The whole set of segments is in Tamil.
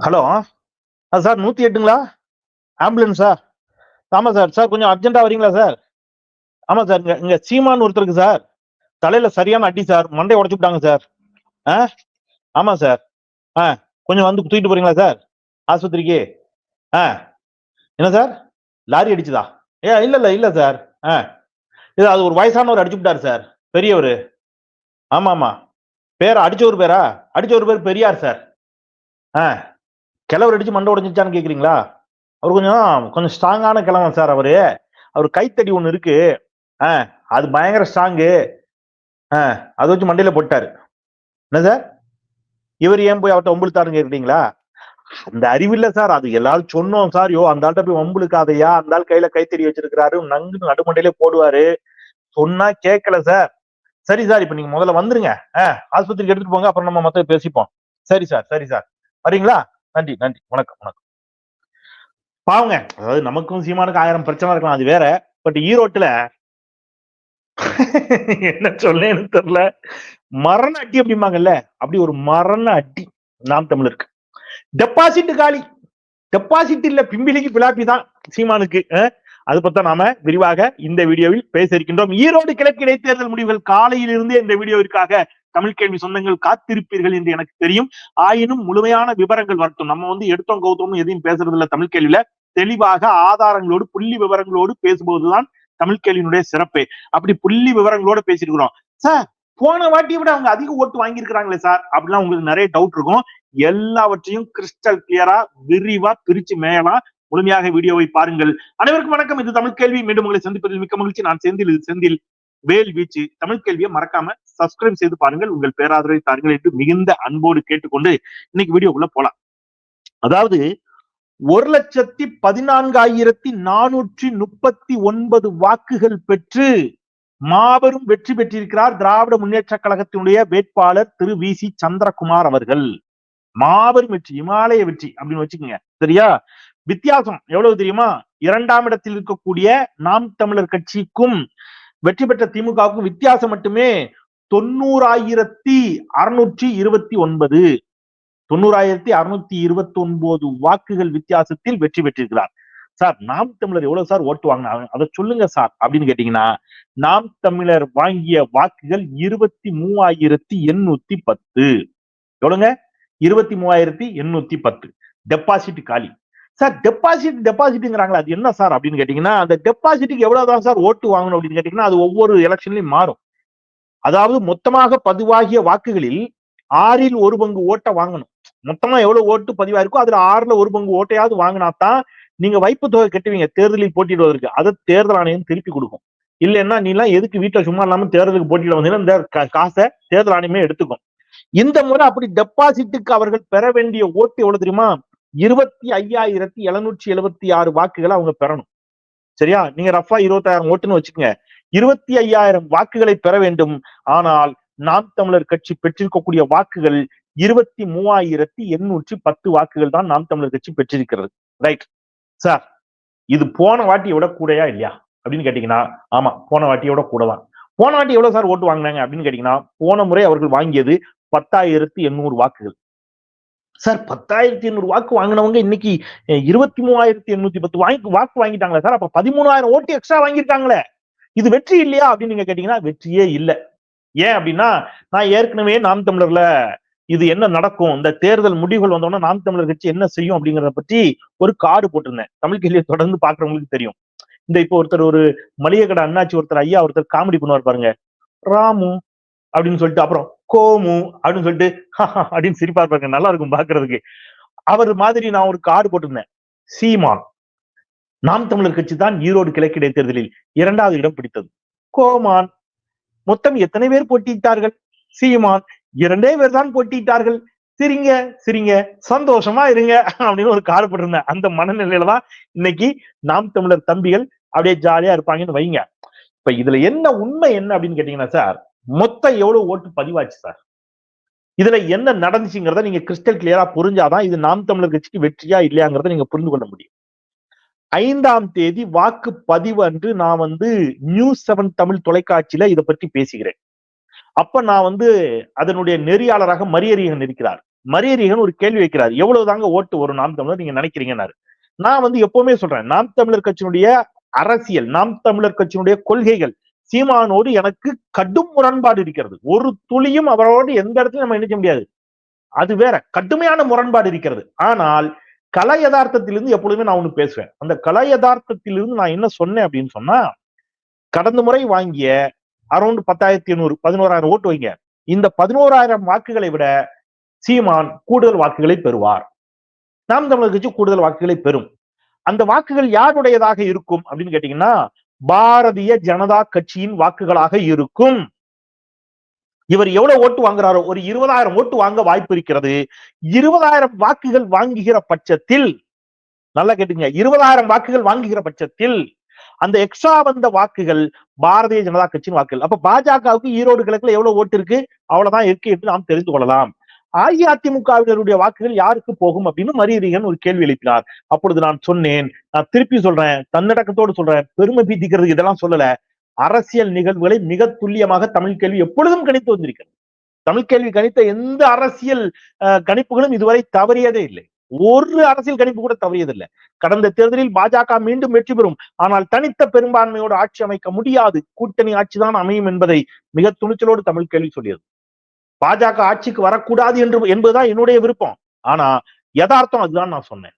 ஹலோ. ஆ சார் நூற்றி எட்டுங்களா? ஆம்புலன்ஸா ஆமாம் சார். சார் கொஞ்சம் அர்ஜென்ட்டாக வரீங்களா சார்? ஆமாம் சார். இங்கே இங்கே சீமான் ஒருத்தருக்கு சார். தலையில் சரியான அடி சார். மண்டை உடச்சி விட்டாங்க சார். ஆ? ஆமாம் சார். ஆ கொஞ்சம் வந்து தூக்கிட்டு போறீங்களா சார்? ஆஸ்பத்திரிக்கு. ஆ. என்ன சார்? லாரி அடிச்சுதா? ஏ இல்லை இல்லை இல்லை சார். ஆ. இது அது ஒரு வயசானவர் அடிச்சு விட்டார் சார். பெரியவர். ஆமாம். ஆமாம் பேரா ஒரு பேரா? அடிச்சவர் பேர் பெரியார் சார். ஆ. கிழவர் அடிச்சு மண்டை உடஞ்சிச்சான்னு கேக்குறீங்களா? அவர் கொஞ்சம் கொஞ்சம் ஸ்ட்ராங்கான கிழவன் சார் அவரு. அவர் கைத்தடி ஒண்ணு இருக்கு. ஆ அது பயங்கர ஸ்ட்ராங்கு ஆ அதை வச்சு மண்டையில போட்டாரு. என்ன சார் இவர் ஏன் போய் அவர்கிட்ட ஒம்புழுத்தாருன்னு கேக்குறீங்களா? அந்த அறிவில்ல சார் அது எல்லாரும் சொன்னோம் சார் யோ அந்த ஆள்கிட்ட போய் ஒம்புழுக்காதையா அந்த ஆள் கையில கைத்தடி வச்சிருக்கிறாரு. நங்கு நடுமண்டையிலே போடுவாரு. சொன்னா கேட்கல சார் சரி சார் இப்ப நீங்க முதல்ல வந்துருங்க. ஆ ஆஸ்பத்திரிக்கு எடுத்துட்டு போங்க. அப்புறம் நம்ம மொத்தம் பேசிப்போம். சரி சார் சரி சார் வரீங்களா? நன்றி நன்றி. வணக்கம் வணக்கம். பாவங்க அதாவது நமக்கும் சீமானுக்கு ஆயிரம் பிரச்சனை இருக்கலாம் அது வேற. பட் ஈரோட்டுல என்ன சொல்லேன்னு தெரியல. மரண அடி அப்படிம்பாங்கல்ல அப்படி ஒரு மரண அடி நாம் தமிழருக்கு. டெபாசிட் காலி. டெபாசிட் இல்ல பிம்பிலிக்கு பிளாப்பி தான் சீமானுக்கு அது பத்தி நாம விரிவாக இந்த வீடியோவில் பேச இருக்கின்றோம் ஈரோடு கிழக்கு இடைத்தேர்தல் முடிவுகள் காலையிலிருந்தே இந்த வீடியோவிற்காக தமிழ் கேள்வி சொந்தங்கள் காத்திருப்பீர்கள் என்று எனக்கு தெரியும். ஆயினும் முழுமையான விவரங்கள் வரட்டும். நம்ம வந்து எடுத்தோம் கௌத்தமும் எதையும் பேசுறது இல்ல தமிழ் கேள்வியில. தெளிவாக ஆதாரங்களோடு புள்ளி விவரங்களோடு பேசும்போதுதான் தமிழ் கேள்வியினுடைய சிறப்பு. அப்படி புள்ளி விவரங்களோட பேசியிருக்கிறோம் சார் போன வாட்டியை விட அவங்க அதிக ஓட்டு வாங்கியிருக்கிறாங்களே சார்? அப்படிலாம் உங்களுக்கு நிறைய டவுட் இருக்கும். எல்லாவற்றையும் கிறிஸ்டல் கிளியரா விரிவா பிரிச்சு மேலா முழுமையாக வீடியோவை பாருங்கள். அனைவருக்கும் வணக்கம். இது தமிழ் கேள்வி. மீண்டும் உங்களை சந்திப்பதில் மிக்க மகிழ்ச்சி. நான் செந்தில் இது செந்தில். வேல் வீச்சு தமிழ் கேள்வியை மறக்காம சப்ஸ்கிரைப் செய்து பாருங்கள். உங்கள் பேராதரவை தாருங்கள் என்று மிகுந்த அன்போடு கேட்டுக்கொண்டு இன்னைக்கு வீடியோக்குள்ள போலாம். அதாவது ஒரு லட்சத்தி பதினான்காயிரத்தி நானூற்றி முப்பத்தி ஒன்பது வாக்குகள் பெற்று மாபெரும் வெற்றி பெற்றிருக்கிறார் திராவிட முன்னேற்ற கழகத்தினுடைய வேட்பாளர் திரு வி சி சந்திரகுமார் அவர்கள். மாபெரும் வெற்றி இமாலய வெற்றி அப்படின்னு வச்சுக்கோங்க. சரியா? வித்தியாசம் எவ்வளவு தெரியுமா? இரண்டாம் இடத்தில் இருக்கக்கூடிய நாம் தமிழர் கட்சிக்கும் வெற்றி பெற்ற திமுகவுக்கும் வித்தியாசம் மட்டுமே தொண்ணூறாயிரத்தி அறுநூற்றி இருபத்தி ஒன்பது. தொண்ணூறாயிரத்தி அறுநூத்தி இருபத்தி ஒன்பது வாக்குகள் வித்தியாசத்தில் வெற்றி பெற்றிருக்கிறார். சார் நாம் தமிழர் எவ்வளவு சார் ஓட்டு வாங்கினாங்க? அதை சொல்லுங்க சார் அப்படின்னு கேட்டீங்கன்னா நாம் தமிழர் வாங்கிய வாக்குகள் இருபத்தி மூவாயிரத்தி எண்ணூத்தி பத்து. எவ்வளவுங்க? இருபத்தி மூவாயிரத்தி எண்ணூத்தி பத்து. டெபாசிட் காலி. சார் டெபாசிட் டெபாசிட்ங்கிறாங்களா அது என்ன சார் அப்படின்னு கேட்டீங்கன்னா அந்த டெபாசிட்டுக்கு எவ்வளவுதான் சார் ஓட்டு வாங்கணும் அப்படின்னு கேட்டீங்கன்னா அது ஒவ்வொரு எலெக்ஷன்லயும் மாறும். அதாவது மொத்தமாக பதிவாகிய வாக்குகளில் ஆறில் ஒரு பங்கு ஓட்டை வாங்கணும். மொத்தமா எவ்வளவு ஓட்டு பதிவாயிருக்கோ அதுல ஆறுல ஒரு பங்கு ஓட்டையாவது வாங்கினா தான் நீங்க வைப்பு தொகை கட்டுவீங்க தேர்தலில் போட்டியிடுவதற்கு. அதை தேர்தல் ஆணையம் திருப்பி கொடுக்கும். இல்லைன்னா நீ எல்லாம் எதுக்கு வீட்டுல சும்மா இல்லாம தேர்தலுக்கு போட்டியிட வந்தீங்கன்னா இந்த காசை தேர்தல் ஆணையமே எடுத்துக்கும். இந்த முறை அப்படி டெபாசிட்டுக்கு அவர்கள் பெற வேண்டிய ஓட்டு எவ்வளவு தெரியுமா? இருபத்தி ஐயாயிரத்தி எழுநூற்றி எழுபத்தி ஆறு வாக்குகளை அவங்க பெறணும். சரியா? நீங்க ரஃபா இருபத்தாயிரம் ஓட்டுன்னு வச்சுக்கோங்க. இருபத்தி ஐயாயிரம் வாக்குகளை பெற வேண்டும். ஆனால் நாம் தமிழர் கட்சி பெற்றிருக்கக்கூடிய வாக்குகள் இருபத்தி மூவாயிரத்தி எண்ணூற்றி பத்து வாக்குகள் தான் நாம் தமிழர் கட்சி பெற்றிருக்கிறது. ரைட் சார் இது போன வாட்டி விட கூடயா இல்லையா? அப்படின்னு கேட்டீங்கன்னா ஆமா போன வாட்டியோட விட கூட தான். போன வாட்டி எவ்வளவு சார் ஓட்டு வாங்கினாங்க அப்படின்னு கேட்டீங்கன்னா போன முறை அவர்கள் வாங்கியது பத்தாயிரத்தி எண்ணூறு வாக்குகள். சார் பத்தாயிரத்தி எண்ணூறு வாக்கு வாங்கினவங்க இன்னைக்கு இருபத்தி மூவாயிரத்தி எண்ணூத்தி பத்து வாங்கி வாக்கு வாங்கிட்டாங்களே சார். அப்ப பதிமூணாயிரம் ஓட்டு எக்ஸ்ட்ரா வாங்கியிருக்காங்களே. இது வெற்றி இல்லையா அப்படின்னு நீங்க கேட்டீங்கன்னா வெற்றியே இல்லை. ஏன் அப்படின்னா நான் ஏற்கனவே நாம் தமிழர்ல இது என்ன நடக்கும் இந்த தேர்தல் முடிவுகள் வந்தோம்னா நாம் தமிழர் கட்சி என்ன செய்யும் அப்படிங்கறத பற்றி ஒரு கார்டு போட்டிருந்தேன். தமிழ் கேள்வியை தொடர்ந்து பாக்குறவங்களுக்கு தெரியும். இந்த இப்போ ஒருத்தர் ஒரு மளிகை கடை அண்ணாச்சி ஒருத்தர் ஐயா ஒருத்தர் காமெடி பண்ணுவார் பாருங்க. ராமு அப்படின்னு சொல்லிட்டு அப்புறம் கோமு அப்படின்னு சொல்லிட்டு அப்படின்னு சிரிப்பார் பாருங்க நல்லா இருக்கும் பாக்குறதுக்கு. அவர் மாதிரி நான் ஒரு கார்டு போட்டிருந்தேன். சீமான். நாம் தமிழர் கட்சி தான் ஈரோடு கிழக்கு இடைத்தேர்தலில் இரண்டாவது இடம் பிடித்தது. கோமான். மொத்தம் எத்தனை பேர் போட்டியிட்டார்கள்? சீமான். இரண்டே பேர் தான் போட்டியிட்டார்கள். சிரிங்க சிரிங்க சந்தோஷமா இருங்க அப்படின்னு ஒரு கார்டு போட்டிருந்தேன். அந்த மனநிலையில தான் இன்னைக்கு நாம் தமிழர் தம்பிகள் அப்படியே ஜாலியா இருப்பாங்கன்னு வைங்க. இப்ப இதுல என்ன உண்மை என்ன அப்படின்னு கேட்டீங்கன்னா சார் மொத்தம் எவ்வளவு ஓட்டு பதிவாச்சு சார்? இதுல என்ன நடந்துச்சுங்கிறத நீங்க கிறிஸ்டல் கிளியரா புரிஞ்சாதான் இது நாம் தமிழர் கட்சிக்கு வெற்றியா இல்லையாங்கிறத நீங்க புரிந்து கொள்ள முடியும். ஐந்தாம் தேதி வாக்கு பதிவு அன்று நான் வந்து நியூஸ் செவன் தமிழ் தொலைக்காட்சியில இதை பற்றி பேசுகிறேன். அப்ப நான் வந்து அதனுடைய நெறியாளராக மரியரியன் இருக்கிறார். மரியரியன் ஒரு கேள்வி வைக்கிறார். எவ்வளவு தாங்க ஓட்டு வரும் நாம் தமிழர் நீங்க நினைக்கிறீங்கன்னாரு. நான் வந்து எப்பவுமே சொல்றேன் நாம் தமிழர் கட்சியினுடைய அரசியல் நாம் தமிழர் கட்சியினுடைய கொள்கைகள் சீமானோடு எனக்கு கடும் முரண்பாடு இருக்கிறது. ஒரு துளியும் அவரோடு எந்த இடத்துலயும் நம்ம நினைக்க முடியாது. அது வேற கடுமையான முரண்பாடு இருக்கிறது. ஆனால் கலை யதார்த்தத்திலிருந்து எப்பொழுதுமே நான் ஒண்ணு பேசுவேன். அந்த கலை யதார்த்தத்திலிருந்து நான் என்ன சொன்னேன் அப்படின்னு சொன்னா கடந்த முறை வாங்கிய அரௌண்ட் பத்தாயிரத்தி எண்ணூறு பதினோராயிரம் ஓட்டு வைங்க. இந்த பதினோராயிரம் வாக்குகளை விட சீமான் கூடுதல் வாக்குகளை பெறுவார். நாம் தமிழர் கட்சி கூடுதல் வாக்குகளை பெறும். அந்த வாக்குகள் யாருடையதாக இருக்கும் அப்படின்னு கேட்டீங்கன்னா பாரதிய ஜனதா கட்சியின் வாக்குகளாக இருக்கும். இவர் எவ்வளவு ஓட்டு வாங்குறாரோ ஒரு இருபதாயிரம் ஓட்டு வாங்க வாய்ப்பு இருக்கிறது. இருபதாயிரம் வாக்குகள் வாங்குகிற பட்சத்தில் நல்லா கேட்டுங்க இருபதாயிரம் வாக்குகள் வாங்குகிற பட்சத்தில் அந்த எக்ஸ்ட்ரா வந்த வாக்குகள் பாரதிய ஜனதா கட்சியின் வாக்குகள். அப்ப பாஜகவுக்கு ஈரோடு கிழக்குல எவ்வளவு ஓட்டு இருக்கு? அவ்வளவுதான் இருக்கு என்று நாம் தெரிந்து கொள்ளலாம். அஇஅதிமுகவினருடைய வாக்குகள் யாருக்கு போகும் அப்படின்னு மரியரிகன் ஒரு கேள்வி எழுப்பினார். அப்பொழுது நான் சொன்னேன் நான் திருப்பி சொல்றேன் தன்னடக்கத்தோடு சொல்றேன் பெருமை பீத்திக்கிறது இதெல்லாம் சொல்லல. அரசியல் நிகழ்வுகளை மிக துல்லியமாக தமிழ் கேள்வி எப்பொழுதும் கணித்து வந்திருக்கிறது. தமிழ் கேள்வி கணித்த எந்த அரசியல் கணிப்புகளும் இதுவரை தவறியதே இல்லை. ஒரு அரசியல் கணிப்பு கூட தவறியதில்லை. கடந்த தேர்தலில் பாஜக மீண்டும் வெற்றி பெறும். ஆனால் தனித்த பெரும்பான்மையோடு ஆட்சி அமைக்க முடியாது. கூட்டணி ஆட்சிதான் அமையும் என்பதை மிக துணிச்சலோடு தமிழ் கேள்வி சொல்லியது. பாஜக ஆட்சிக்கு வரக்கூடாது என்று என்பதுதான் என்னுடைய விருப்பம். ஆனா யதார்த்தம் அதுதான் நான் சொன்னேன்.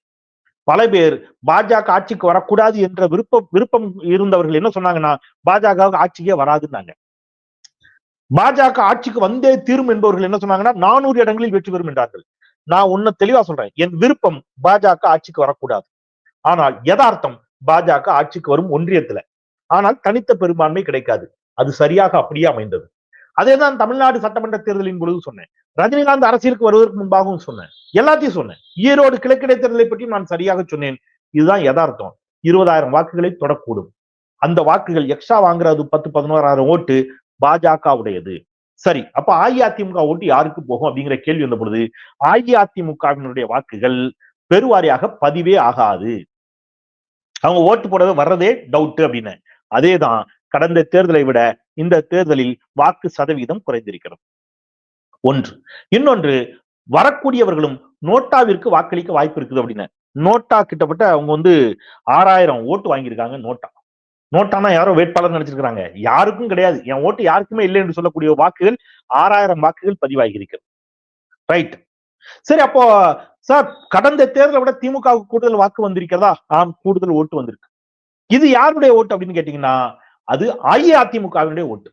பல பேர் பாஜக ஆட்சிக்கு வரக்கூடாது என்ற விருப்பம் விருப்பம் இருந்தவர்கள் என்ன சொன்னாங்கன்னா பாஜக ஆட்சிக்கே வராதுன்னாங்க. பாஜக ஆட்சிக்கு வந்தே தீரும் என்பவர்கள் என்ன சொன்னாங்கன்னா நானூறு இடங்களில் வெற்றி பெறும் என்றார்கள். நான் உன்ன தெளிவா சொல்றேன். என் விருப்பம் பாஜக ஆட்சிக்கு வரக்கூடாது. ஆனால் யதார்த்தம் பாஜக ஆட்சிக்கு வரும் ஒன்றியத்துல. ஆனால் தனித்த பெரும்பான்மை கிடைக்காது. அது சரியாக அப்படியே அமைந்தது. அதேதான் தமிழ்நாடு சட்டமன்ற தேர்தலின் பொழுது சொன்னேன். ரஜினிகாந்த் அரசியலுக்கு வருவதற்கு முன்பாகவும் சொன்னேன். எல்லாத்தையும் சொன்னேன். ஈரோடு கிழக்கிடை தேர்தலை பற்றி நான் சரியாக சொன்னேன். இதுதான் யதார்த்தம். இருபதாயிரம் வாக்குகளை தொடக்கூடும். அந்த வாக்குகள் எக்ஸ்ட்ரா வாங்குறது பத்து பதினோராயிரம் ஓட்டு பாஜக உடையது சரி அப்ப அஇஅதிமுக ஓட்டு யாருக்கு போகும் அப்படிங்கிற கேள்வி வந்த பொழுது அஇஅதிமுகவினுடைய வாக்குகள் பெருவாரியாக பதிவே ஆகாது. அவங்க ஓட்டு போடவே வர்றதே டவுட் அப்படின்னு. அதேதான் கடந்த தேர்தலை விட இந்த தேர்தலில் வாக்கு சதவீதம் குறைந்திருக்கிறது. ஒன்று. இன்னொன்று வரக்கூடியவர்களும் நோட்டாவிற்கு வாக்களிக்க வாய்ப்பு இருக்குது அப்படின்னு நோட்டா கிட்டத்தட்ட அவங்க வந்து ஆறாயிரம் ஓட்டு வாங்கியிருக்காங்க நோட்டா. நோட்டானா யாரோ வேட்பாளர் நினைச்சிருக்கிறாங்க. யாருக்கும் கிடையாது. என் ஓட்டு யாருக்குமே இல்லை என்று சொல்லக்கூடிய வாக்குகள் ஆறாயிரம் வாக்குகள் பதிவாகி இருக்கிறது ரைட். சரி அப்போ சார் கடந்த தேர்தலை விட திமுகவுக்கு கூடுதல் வாக்கு வந்திருக்கிறதா? ஆம் கூடுதல் ஓட்டு வந்திருக்கு. இது யாருடைய ஓட்டு அப்படின்னு கேட்டீங்கன்னா அது அஇஅதிமுகவினுடைய ஓட்டு.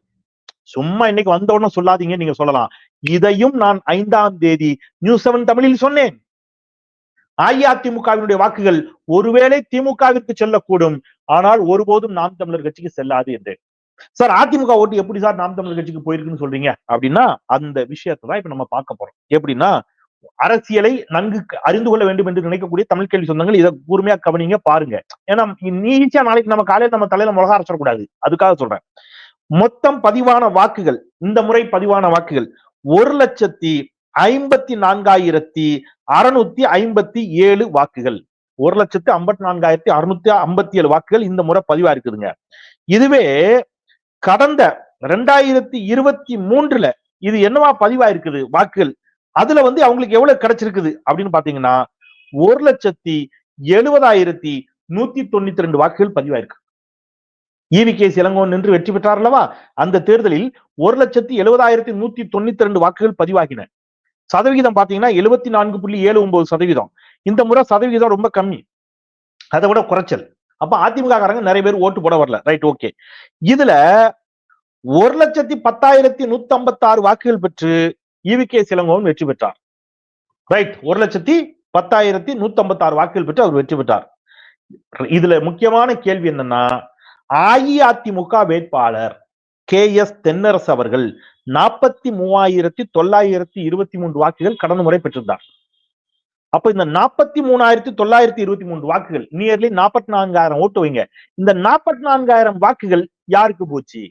சும்மா இன்னைக்கு வந்த உடனே சொல்லாதீங்க நீங்க சொல்லலாம். இதையும் நான் ஐந்தாம் தேதி நியூஸ் செவன் தமிழில் சொன்னேன். அஇஅதிமுகவினுடைய வாக்குகள் ஒருவேளை திமுகவிற்கு செல்லக்கூடும். ஆனால் ஒருபோதும் நாம் தமிழர் கட்சிக்கு செல்லாது என்று சார் அதிமுக ஓட்டு எப்படி சார் நாம் தமிழர் கட்சிக்கு போயிருக்குன்னு சொல்றீங்க? அப்படின்னா அந்த விஷயத்தை தான் இப்ப நம்ம பார்க்க போறோம். எப்படின்னா அரசியலை நன்கு அறிந்து கொள்ள வேண்டும் என்று நினைக்கக்கூடிய தமிழ் கேள்வி சொந்தங்கள் இதை கூர்மையா கவனிங்க பாருங்க. ஏன்னா நீச்சா நாளைக்கு நம்ம காலையில நம்ம தலையில மிளகா அரைச்சிடக்கூடாது. அதுக்காக சொல்றேன். மொத்தம் பதிவான வாக்குகள் இந்த முறை பதிவான வாக்குகள் ஒரு லட்சத்தி ஐம்பத்தி நான்காயிரத்தி அறுநூத்தி ஐம்பத்தி ஏழு வாக்குகள். ஒரு லட்சத்தி ஐம்பத்தி நான்காயிரத்தி அறுநூத்தி ஐம்பத்தி ஏழு வாக்குகள் இந்த முறை பதிவா இருக்குதுங்க. இதுவே கடந்த ரெண்டாயிரத்தி இருபத்தி மூன்றுல இது என்னவா பதிவா இருக்குது? வாக்குகள். அதுல வந்து அவங்களுக்கு எவ்வளவு கிடைச்சிருக்குது அப்படின்னு பாத்தீங்கன்னா ஒரு லட்சத்தி எழுபதாயிரத்தி நூத்தி தொண்ணூத்தி ரெண்டு வாக்குகள் பதிவாயிருக்கு. ஈவி கே இளங்கோன் என்று வெற்றி பெற்றார் அல்லவா? அந்த தேர்தலில் ஒரு லட்சத்தி எழுபதாயிரத்தி நூத்தி தொண்ணூத்தி ரெண்டு வாக்குகள் பதிவாகின. சதவிகிதம் பாத்தீங்கன்னா எழுபத்தி நான்கு புள்ளி ஏழு ஒன்பது சதவீதம் இந்த முறை சதவிகிதம் ரொம்ப கம்மி. அதை விட குறைச்சல். அப்ப அதிமுக காரங்க நிறைய பேர் ஓட்டு போட வரல. Right okay. இதுல ஒரு லட்சத்தி பத்தாயிரத்தி நூத்தி ஐம்பத்தி ஆறு வாக்குகள் பெற்று ஈவி கே சிலங்கோவன் வெற்றி பெற்றார். ரைட் ஒரு லட்சத்தி பத்தாயிரத்தி நூத்தி ஐம்பத்தி ஆறு வாக்குகள் பெற்று அவர் வெற்றி பெற்றார். இதுல முக்கியமான கேள்வி என்னன்னா அஇஅதிமுக வேட்பாளர் கே எஸ் தென்னரசு அவர்கள் நாற்பத்தி மூவாயிரத்தி தொள்ளாயிரத்தி இருபத்தி மூன்று வாக்குகள் கடந்த முறை பெற்றிருந்தார். அப்ப இந்த நாற்பத்தி மூணாயிரத்தி தொள்ளாயிரத்தி இருபத்தி மூன்று வாக்குகள் நியர்லி நாற்பத்தி நான்காயிரம் ஓட்டு வைங்க. இந்த நாற்பத்தி நான்காயிரம் வாக்குகள் யாருக்கு போச்சு?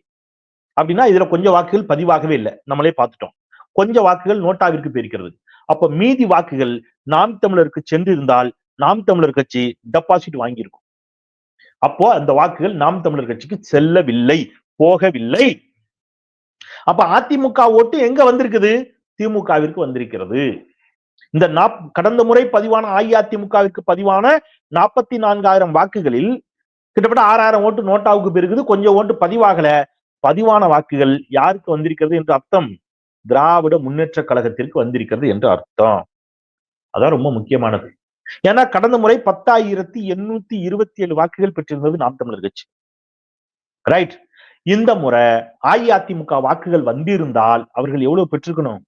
அப்படின்னா இதுல கொஞ்சம் வாக்குகள் பதிவாகவே இல்லை. நம்மளே பார்த்துட்டோம். கொஞ்சம் வாக்குகள் நோட்டாவிற்கு போயிருக்கிறது. அப்ப மீதி வாக்குகள் நாம் தமிழருக்கு சென்றிருந்தால் நாம் தமிழர் கட்சி டெபாசிட் வாங்கியிருக்கும். அப்போ அந்த வாக்குகள் நாம் தமிழர் கட்சிக்கு செல்லவில்லை போகவில்லை. அப்ப அதிமுக ஓட்டு எங்க வந்திருக்குது? திமுகவிற்கு வந்திருக்கிறது. இந்த நாப் கடந்த முறை பதிவான அஇஅதிமுகவிற்கு பதிவான நாற்பத்தி நான்காயிரம் வாக்குகளில் கிட்டத்தட்ட ஆறாயிரம் ஓட்டு நோட்டாவுக்கு பெருகுது கொஞ்சம் ஓட்டு பதிவாகல. பதிவான வாக்குகள் யாருக்கு வந்திருக்கிறது என்று அர்த்தம் திராவிட முன்னேற்ற கழகத்திற்கு வந்திருக்கிறது என்று அர்த்தம். அதான் ரொம்ப முக்கியமானது. ஏன்னா கடந்த முறை பத்தாயிரத்தி எண்ணூத்தி இருபத்தி ஏழு வாக்குகள் பெற்றிருந்தது நாம் தமிழர் கட்சி. ரைட் இந்த முறை அஇஅதிமுக வாக்குகள் வந்திருந்தால் அவர்கள் எவ்வளவு பெற்றிருக்கணும்?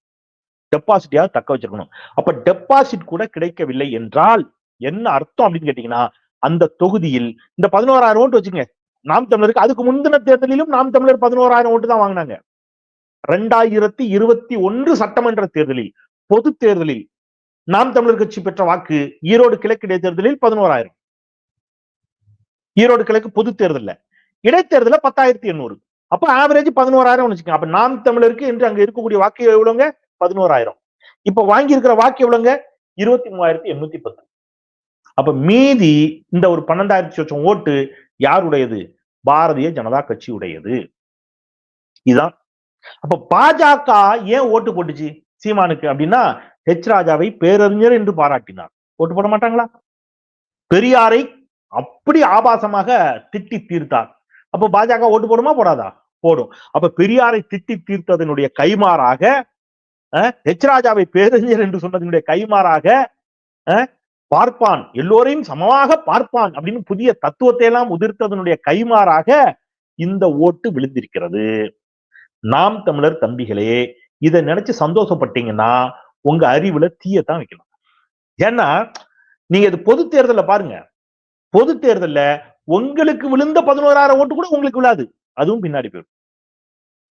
டெபாசிட்டியாவது தக்க வச்சிருக்கணும். அப்ப டெபாசிட் கூட கிடைக்கவில்லை என்றால் என்ன அர்த்தம் அப்படின்னு கேட்டீங்கன்னா அந்த தொகுதியில் இந்த பதினோராயிரம் ஓட்டு வச்சுங்க நாம் தமிழருக்கு அதுக்கு முந்தின தேர்தலிலும் நாம் தமிழர் பதினோராயிரம் ஓட்டு தான் வாங்கினாங்க. ரெண்டாயிரத்தி இருபத்தி ஒன்று சட்டமன்ற தேர்தலில் பொது தேர்தலில் நாம் தமிழர் கட்சி பெற்ற வாக்கு ஈரோடு கிழக்கு இடைத்தேர்தலில் பதினோராயிரம். ஈரோடு கிழக்கு பொது தேர்தல்ல. இடைத்தேர்தல பத்தாயிரத்தி எண்ணூறு. அப்ப ஆவரேஜ் பதினோராயிரம் வச்சுக்கோங்க. அப்ப நாம் தமிழருக்கு என்று அங்க இருக்கக்கூடிய வாக்கு எவ்வளவுங்க பதினோராயிரம். இப்ப வாங்கி இருக்கிற வாக்கு எவ்வளவுங்க இருபத்தி மூவாயிரத்தி எண்ணூத்தி பத்து. அப்ப மீதி இந்த ஒரு பன்னெண்டாயிரத்தி லட்சம் ஓட்டு யாருடையது? பாரதிய ஜனதா கட்சி உடையது இதான் அப்ப பாஜக ஏன் ஓட்டு போட்டுச்சு சீமானுக்கு அப்படின்னா ஹெச் ராஜாவை பேரறிஞர் என்று பாராட்டினார். ஓட்டு போட மாட்டாங்களா? பெரியாரை அப்படி ஆபாசமாக திட்டி தீர்த்தார். அப்ப பாஜக ஓட்டு போடுமா? போடாதா? போடும். அப்ப பெரியாரை திட்டி தீர்த்ததனுடைய கைமாறாக ஹெச் ராஜாவை பேரறிஞர் என்று சொன்னதனுடைய கைமாறாக பார்ப்பான். எல்லோரையும் சமமாக பார்ப்பான் அப்படின்னு புதிய தத்துவத்தை எல்லாம் உதிர்த்ததனுடைய கைமாறாக இந்த ஓட்டு விழுந்திருக்கிறது. நாம் தமிழர் தம்பிகளே இதை நினைச்சு சந்தோஷப்பட்டீங்கன்னா உங்க அறிவுல தீயத்தான் வைக்கணும். ஏன்னா நீங்க இது பொது தேர்தல பாருங்க. பொது தேர்தல்ல உங்களுக்கு விழுந்த பதினோராயிரம் ஓட்டு கூட உங்களுக்கு விழாது. அதுவும் பின்னாடி போயிடும்.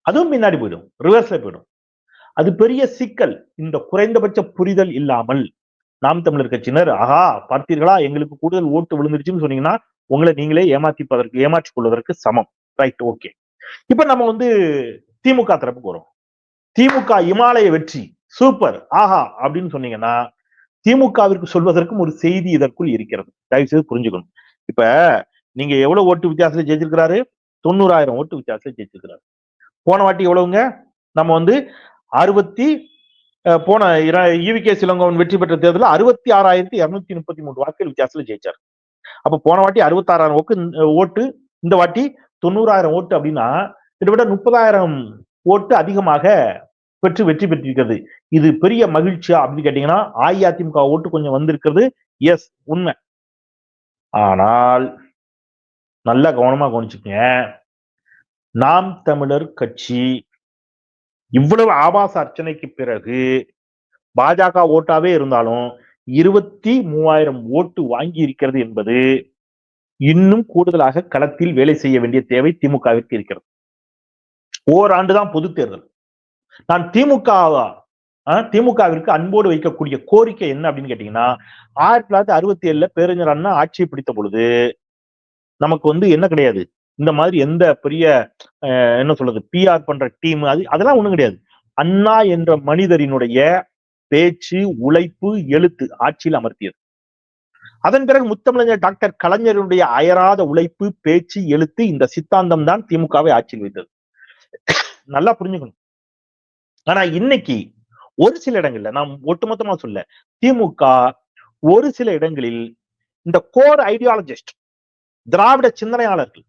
அதுவும் பின்னாடி போயிடும். ரிவர்ஸ்ல போயிடும். அது பெரிய சிக்கல். இந்த குறைந்தபட்ச புரிதல் இல்லாமல் நாம் தமிழர் கட்சியினர் ஆஹா பார்த்தீர்களா? எங்களுக்கு கூடுதல் ஓட்டு விழுந்துருச்சுன்னு சொன்னீங்கன்னா உங்களை நீங்களே ஏமாத்திப்பதற்கு ஏமாற்றிக் கொள்வதற்கு சமம். ரைட் ஓகே இப்ப நம்ம வந்து திமுக தரப்புக்கு வரும். திமுக இமாலய வெற்றி சூப்பர் ஆஹா அப்படின்னு சொன்னீங்கன்னா திமுகவிற்கு சொல்வதற்கும் ஒரு செய்தி இதற்குள் இருக்கிறது. தயவு செய்து புரிஞ்சுக்கணும். இப்ப நீங்க எவ்வளவு ஓட்டு வித்தியாசத்துல ஜெயிச்சிருக்கிறாரு? தொண்ணூறாயிரம் ஓட்டு வித்தியாசத்துல ஜெயிச்சிருக்கிறாரு. போன வாட்டி எவ்வளவுங்க? நம்ம வந்து அறுபத்தி போன ஈவி கே சிலங்கோவன் வெற்றி பெற்ற தேர்தலில் அறுபத்தி ஆறாயிரத்தி இருநூத்தி முப்பத்தி மூணு வாக்குகள் வித்தியாசத்துல ஜெயிச்சார். அப்ப போன வாட்டி அறுபத்தாறாயிரம் ஓட்டு ஓட்டு இந்த வாட்டி தொண்ணூறாயிரம் ஓட்டு அப்படின்னா கிட்டத்தட்ட முப்பதாயிரம் ஓட்டு அதிகமாக பெற்று வெற்றி பெற்றிருக்கிறது. இது பெரிய மகிழ்ச்சியா அப்படின்னு கேட்டீங்கன்னா அஇஅதிமுக ஓட்டு கொஞ்சம் வந்திருக்கிறது. எஸ் உண்மை. ஆனால் நல்லா கவனமா கவனிச்சுக்கங்க. நாம் தமிழர் கட்சி இவ்வளவு ஆபாச அர்ச்சனைக்கு பிறகு பாஜக ஓட்டாவே இருந்தாலும் இருபத்தி மூவாயிரம் ஓட்டு வாங்கி இருக்கிறது என்பது இன்னும் கூடுதலாக களத்தில் வேலை செய்ய வேண்டிய தேவை திமுகவிற்கு இருக்கிறது. ஓராண்டுதான் பொது தேர்தல். நான் திமுக திமுகவிற்கு அன்போடு வைக்கக்கூடிய கோரிக்கை என்ன அப்படின்னு கேட்டீங்கன்னா ஆயிரத்தி தொள்ளாயிரத்தி அறுபத்தி ஏழுல பேரறிஞர் அண்ணா ஆட்சியை பிடித்த பொழுது நமக்கு வந்து என்ன கிடையாது? இந்த மாதிரி எந்த பெரிய என்ன சொல்றது பிஆர் பண்ற டீம் அது அதெல்லாம் ஒண்ணும் கிடையாது. அண்ணா என்ற மனிதரினுடைய பேச்சு உழைப்பு எழுத்து ஆட்சியில் அமர்த்தியது. அதன் பிறகு முத்தமிழஞ்சர் டாக்டர் கலைஞருடைய அயராத உழைப்பு பேச்சு எழுத்து இந்த சித்தாந்தம் தான் திமுகவை ஆட்சியில் வைத்தது. நல்லா புரிஞ்சுக்கணும். ஆனா இன்னைக்கு ஒரு சில இடங்கள்ல நாம் ஒட்டுமொத்தமா சொல்ல திமுக ஒரு சில இடங்களில் இந்த கோர் ஐடியாலஜிஸ்ட் திராவிட சிந்தனையாளர்கள்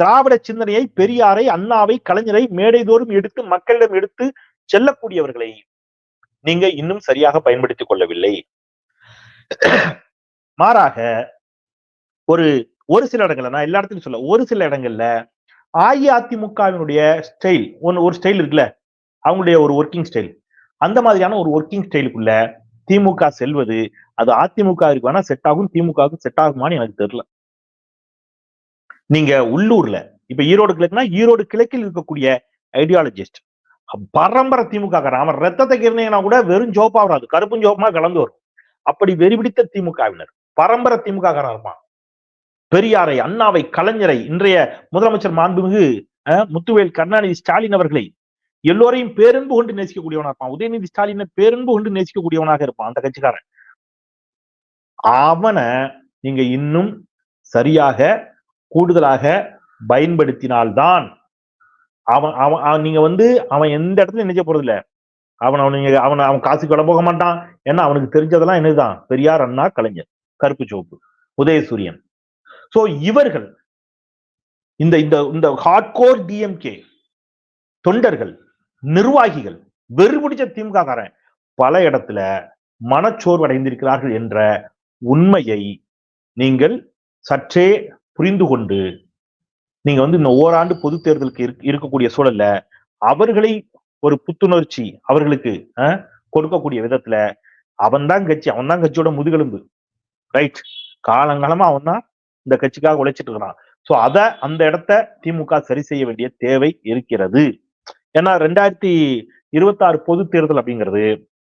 திராவிட சிந்தனையை பெரியாரை அண்ணாவை கலைஞரை மேடைதோறும் எடுத்து மக்களிடம் எடுத்து செல்லக்கூடியவர்களை நீங்க இன்னும் சரியாக பயன்படுத்திக் கொள்ளவில்லை. மாறாக ஒரு ஒரு சில இடங்கள்ல நான் எல்லா இடத்துலையும் சொல்ல ஒரு சில இடங்கள்ல அஇஅதிமுகவினுடைய ஸ்டைல் ஒன்னு ஒரு ஸ்டைல் இருக்குல்ல அவங்களுடைய ஒரு ஒர்க்கிங் ஸ்டைல் அந்த மாதிரியான ஒரு ஒர்க்கிங் ஸ்டைலுக்குள்ள திமுக செல்வது அது அதிமுகவிற்கு வேணா செட் ஆகும் திமுகவுக்கு செட் ஆகுமான்னு எனக்கு தெரியல. நீங்க உள்ளூர்ல இப்ப ஈரோடு கிழக்குனா ஈரோடு கிழக்கில் இருக்கக்கூடிய ஐடியாலஜிஸ்ட் பரம்பரை திமுக அவர் ரத்தத்தை கிருந்தீங்கன்னா கூட வெறும் ஜோப்பா வராது கருப்பும் ஜோப்பமா கலந்து வரும். அப்படி வெறிபிடித்த திமுகவினர் பரம்பரை திமுக இருப்பான். பெரியாரை அண்ணாவை கலைஞரை இன்றைய முதலமைச்சர் மாண்புமிகு முத்துவேல் கருணாநிதி ஸ்டாலின் அவர்களை எல்லோரையும் பேரன்பு கொண்டு நேசிக்கக்கூடியவனா இருப்பான். உதயநிதி ஸ்டாலினை பேரன்பு கொண்டு நேசிக்கக்கூடியவனாக இருப்பான் அந்த கட்சிக்காரன். அவனை நீங்க இன்னும் சரியாக கூடுதலாக பயன்படுத்தினால்தான் அவன் அவன் நீங்க வந்து அவன் எந்த இடத்துல நினைச்ச போறது இல்ல அவன் நீங்க அவன் அவன் காசுக்கு விட போக மாட்டான். ஏன்னா அவனுக்கு தெரிஞ்சதெல்லாம் என்னதுதான்? பெரியார் அண்ணா கலைஞர். கருப்பு சோப்பு உதயசூரியன். சோ இவர்கள் இந்த இந்த இந்த ஹார்ட்கோர் டிஎம்கே தொண்டர்கள் நிர்வாகிகள் வெறுபிடிச்ச திமுக காரன் பல இடத்துல மனச்சோர்வடைந்திருக்கிறார்கள் என்ற உண்மையை நீங்கள் சற்றே புரிந்து கொண்டு நீங்க வந்து இந்த ஓராண்டு பொது தேர்தலுக்கு இருக்கக்கூடிய சூழல்ல அவர்களை ஒரு புத்துணர்ச்சி அவர்களுக்கு கொடுக்கக்கூடிய விதத்துல அவன் தான் கட்சி அவன் தான் கட்சியோட முதுகெலும்பு. ரைட் காலங்காலமா அவன் தான் இந்த கட்சிக்காக உழைச்சிட்டு இருக்கிறான். சோ அத அந்த இடத்த திமுக சரி செய்ய வேண்டிய தேவை இருக்கிறது. ஏன்னா ரெண்டாயிரத்தி இருபத்தி ஆறு பொது தேர்தல் அப்படிங்கிறது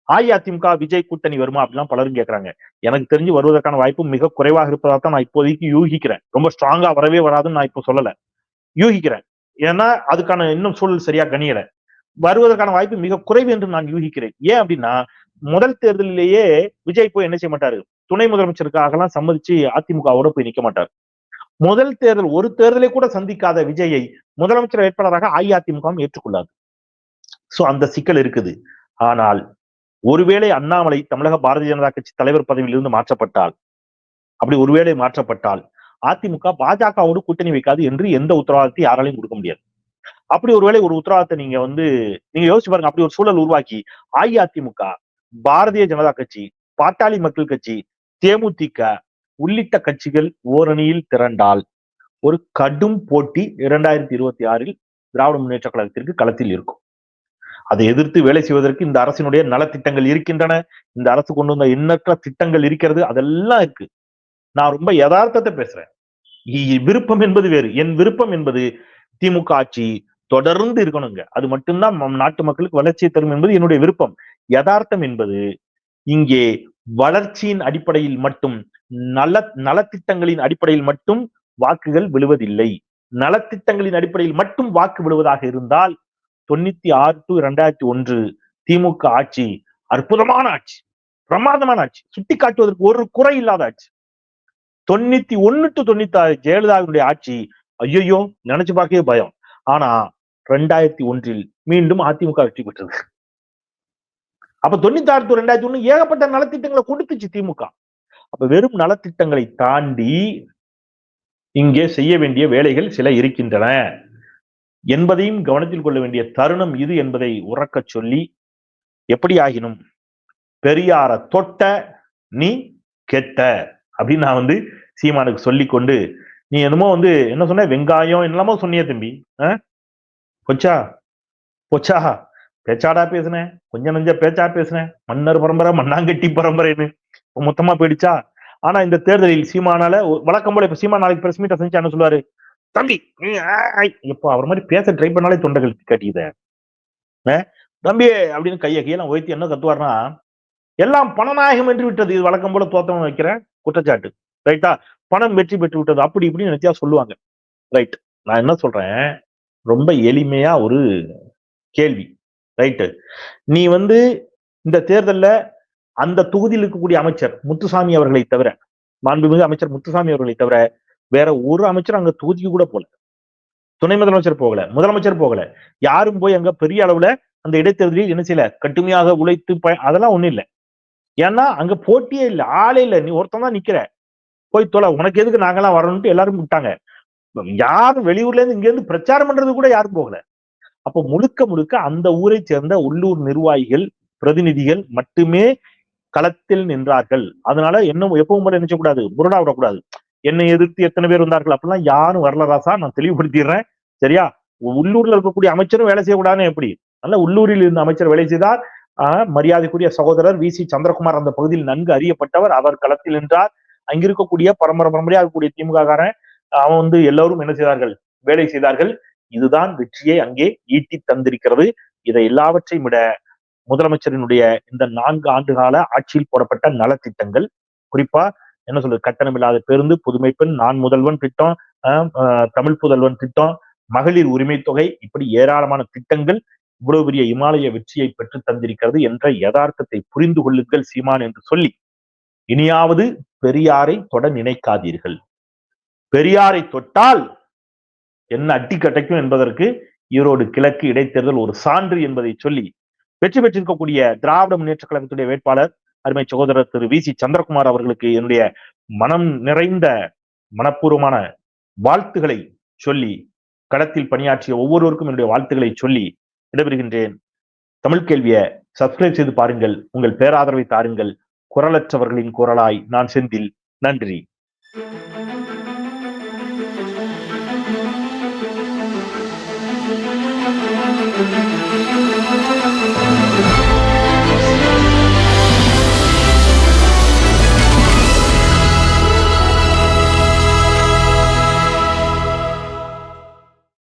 அஇஅதிமுக விஜய் கூட்டணி வருமா அப்படிலாம் பலரும் கேட்கறாங்க. எனக்கு தெரிஞ்சு வருவதற்கான வாய்ப்பு மிக குறைவாக இருப்பதாக தான் நான் இப்போதைக்கு யூகிக்கிறேன். ரொம்ப ஸ்ட்ராங்கா வரவே வராதுன்னு நான் இப்போ சொல்லல. யூகிக்கிறேன். ஏன்னா அதுக்கான இன்னும் சூழல் சரியா கணியல. வருவதற்கான வாய்ப்பு மிக குறைவு என்று நான் யூகிக்கிறேன். ஏன் அப்படின்னா முதல் தேர்தலிலேயே விஜய் போய் என்ன செய்ய மாட்டாரு? துணை முதலமைச்சருக்காகலாம் சம்மதிச்சு அதிமுகவோட போய் நிக்க மாட்டார். முதல் தேர்தல் ஒரு தேர்தலை கூட சந்திக்காத விஜயை முதலமைச்சர் வேட்பாளராக அஇஅதிமுகவும் ஏற்றுக்கொள்ளாது. சோ அந்த சிக்கல் இருக்குது. ஆனால் ஒருவேளை அண்ணாமலை தமிழக பாரதிய ஜனதா கட்சி தலைவர் பதவியிலிருந்து மாற்றப்பட்டால் அப்படி ஒருவேளை மாற்றப்பட்டால் அதிமுக பாஜகவோடு கூட்டணி வைக்காது என்று எந்த உத்தரவாதத்தை யாராலையும் கொடுக்க முடியாது. அப்படி ஒருவேளை ஒரு உத்தரவாதத்தை நீங்க வந்து நீங்க யோசிச்சு பாருங்க அப்படி ஒரு சூழல் உருவாக்கி அஇஅதிமுக பாரதிய ஜனதா கட்சி பாட்டாளி மக்கள் கட்சி தேமுதிக உள்ளிட்ட கட்சிகள் ஓரணியில் திரண்டால் ஒரு கடும் போட்டி இரண்டாயிரத்தி இருபத்தி ஆறில் திராவிட முன்னேற்ற கழகத்திற்கு களத்தில் இருக்கும். அதை எதிர்த்து வேலை செய்வதற்கு இந்த அரசினுடைய நலத்திட்டங்கள் இருக்கின்றன. இந்த அரசு கொண்டு வந்த எண்ணற்ற திட்டங்கள் இருக்கிறது. அதெல்லாம் இருக்கு. நான் ரொம்ப யதார்த்தத்தை பேசுறேன். விருப்பம் என்பது வேறு. என் விருப்பம் என்பது திமுக ஆட்சி தொடர்ந்து இருக்கணுங்க. அது மட்டும்தான் நம் நாட்டு மக்களுக்கு வளர்ச்சியை தரும் என்பது என்னுடைய விருப்பம். யதார்த்தம் என்பது இங்கே வளர்ச்சியின் அடிப்படையில் மட்டும் நல நலத்திட்டங்களின் அடிப்படையில் மட்டும் வாக்குகள் விழுவதில்லை. நலத்திட்டங்களின் அடிப்படையில் மட்டும் வாக்கு விழுவதாக இருந்தால் தொண்ணூத்தி ஆறு டு இரண்டாயிரத்தி ஒன்று திமுக ஆட்சி அற்புதமான ஆட்சி பிரமாதமான ஆட்சி சுட்டி காட்டுவதற்கு ஒரு குறை இல்லாத ஆட்சி. தொண்ணூத்தி ஒண்ணு டு தொண்ணூத்தி ஆறு ஜெயலலிதாவினுடைய ஆட்சி ஐயோ நினைச்சு பார்க்கவே பயம். ஆனா ரெண்டாயிரத்தி ஒன்றில் மீண்டும் அதிமுக வெற்றி பெற்றது. அப்ப தொண்ணூத்தி ஆறு டு ரெண்டாயிரத்தி ஒண்ணு ஏகப்பட்ட நலத்திட்டங்களை கொடுத்துச்சு திமுக. அப்ப வெறும் நலத்திட்டங்களை தாண்டி இங்கே செய்ய வேண்டிய வேலைகள் சில இருக்கின்றன. என்பதையும் கவனத்தில் கொள்ள வேண்டிய தருணம் இது என்பதை உறக்கச் சொல்லி எப்படி ஆகினும் பெரியார தொட்ட நீ கெட்ட அப்படின்னு நான் வந்து சீமானுக்கு சொல்லி கொண்டு நீ என்னமோ வந்து என்ன சொன்ன? வெங்காயம் என்னெல்லாமோ சொன்னியே தம்பி. ஆ? பொச்சா? பொச்சா பேச்சாடா பேசுனேன் கொஞ்சம் நெஞ்ச பேச்சா பேசுனேன் மன்னர் பரம்பரை மண்ணாங்கட்டி பரம்பரைன்னு. மொத்தமா போயிடுச்சா? ஆனா இந்த தேர்தலில் சீமானால வழக்கம் போல இப்ப சீமா நாளைக்கு பிரஸ் மீட்டை செஞ்சு என்ன சொல்லுவாரு. தம்பி ஆய். இப்போ அவர் மாதிரி பேச ட்ரை பண்ணாலே தொண்டைகள் கட்டியுத தம்பி அப்படின்னு கையை கையெல்லாம் உயர்த்தி என்ன கத்துவார்னா எல்லாம் பணநாயகம் என்று விட்டது. இது வழக்கம் போல தோத்தம் வைக்கிற குற்றச்சாட்டு. ரைட்டா? பணம் வெற்றி பெற்று விட்டது. அப்படி இப்படின்னு நினைச்சா சொல்லுவாங்க. ரைட். நான் என்ன சொல்றேன்? ரொம்ப எளிமையா ஒரு கேள்வி. ரைட்டு நீ வந்து இந்த தேர்தல்ல அந்த தொகுதியில் இருக்கக்கூடிய அமைச்சர் முத்துசாமி அவர்களை தவிர மாண்புமிகு அமைச்சர் முத்துசாமி அவர்களை தவிர வேற ஒரு அமைச்சர் அங்க தொகுதிக்கு கூட போகல. துணை முதலமைச்சர் போகல முதலமைச்சர் போகல. யாரும் போய் அங்க பெரிய அளவுல அந்த இடைத்தேர்தலில் என்ன செய்யல? கடுமையாக உழைத்து ப- அதெல்லாம் ஒண்ணும் இல்ல. ஏன்னா அங்க போட்டியே இல்ல ஆளே இல்ல. நீ ஒருத்தன் தான் நிக்கிற. போய் தொலை உனக்கு எதுக்கு நாங்கெல்லாம் வரணும்ட்டு எல்லாரும் விட்டாங்க யாரும் வெளியூர்ல இருந்து இங்க இருந்து பிரச்சாரம் பண்றது கூட யாரும் போகல. அப்போ முழுக்க முழுக்க அந்த ஊரை சேர்ந்த உள்ளூர் நிர்வாகிகள் பிரதிநிதிகள் மட்டுமே களத்தில் நின்றார்கள். அதனால என்ன எப்பவும் போல நினைச்ச கூடாது விடக்கூடாது. என்னை எதிர்த்து எத்தனை பேர் வந்தார்கள் அப்படிலாம் யாரும் வரல ராசா நான் தெளிவுபடுத்திடுறேன். சரியா? உள்ளூர்ல இருக்கக்கூடிய அமைச்சரும் வேலை செய்யக்கூடாதுன்னு எப்படி? நல்ல உள்ளூரில் இருந்த அமைச்சர் வேலை செய்தார். ஆஹ், மரியாதைக்குரிய சகோதரர் வி. சி. சந்திரகுமார் அந்த பகுதியில் நன்கு அறியப்பட்டவர். அவர் களத்தில் நின்றார். அங்கிருக்கக்கூடிய பரம்பரை பரம்பரையாக இருக்கக்கூடிய திமுக காரன் அவன் வந்து எல்லோரும் என்ன செய்தார்கள்? வேலை செய்தார்கள். இதுதான் வெற்றியை அங்கே ஈட்டி தந்திருக்கிறது. இதை எல்லாவற்றையும் விட முதலமைச்சரினுடைய இந்த நான்கு ஆண்டு கால ஆட்சியில் போடப்பட்ட நலத்திட்டங்கள் குறிப்பா என்ன சொல்றது கட்டணமில்லாத பேருந்து புதுமை பெண் நான் முதல்வன் திட்டம் ஆஹ், தமிழ் புதல்வன் திட்டம் மகளிர் உரிமை தொகை இப்படி ஏராளமான திட்டங்கள் இவ்வளவு பெரிய இமாலய வெற்றியை பெற்று தந்திருக்கிறது என்ற யதார்த்தத்தை புரிந்து கொள்ளுங்கள் சீமான் என்று சொல்லி இனியாவது பெரியாரை தொட நினைக்காதீர்கள். பெரியாரை தொட்டால் என்ன அட்டி கட்டைக்கும் என்பதற்கு ஈரோடு கிழக்கு இடைத்தேர்தல் ஒரு சான்று என்பதை சொல்லி வெற்றி பெற்றிருக்கக்கூடிய திராவிட முன்னேற்ற கழகத்துடைய வேட்பாளர் அருமை சகோதரர் திரு வி சி சந்திரகுமார் அவர்களுக்கு என்னுடைய மனம் நிறைந்த மனப்பூர்வமான வாழ்த்துகளை சொல்லி களத்தில் பணியாற்றிய ஒவ்வொருவருக்கும் என்னுடைய வாழ்த்துக்களை சொல்லி விடைபெறுகின்றேன். தமிழ் கேள்வியை சப்ஸ்கிரைப் செய்து பாருங்கள் உங்கள் பேராதரவை தாருங்கள். குரலற்றவர்களின் குரலாய் நான் செந்தில் நன்றி.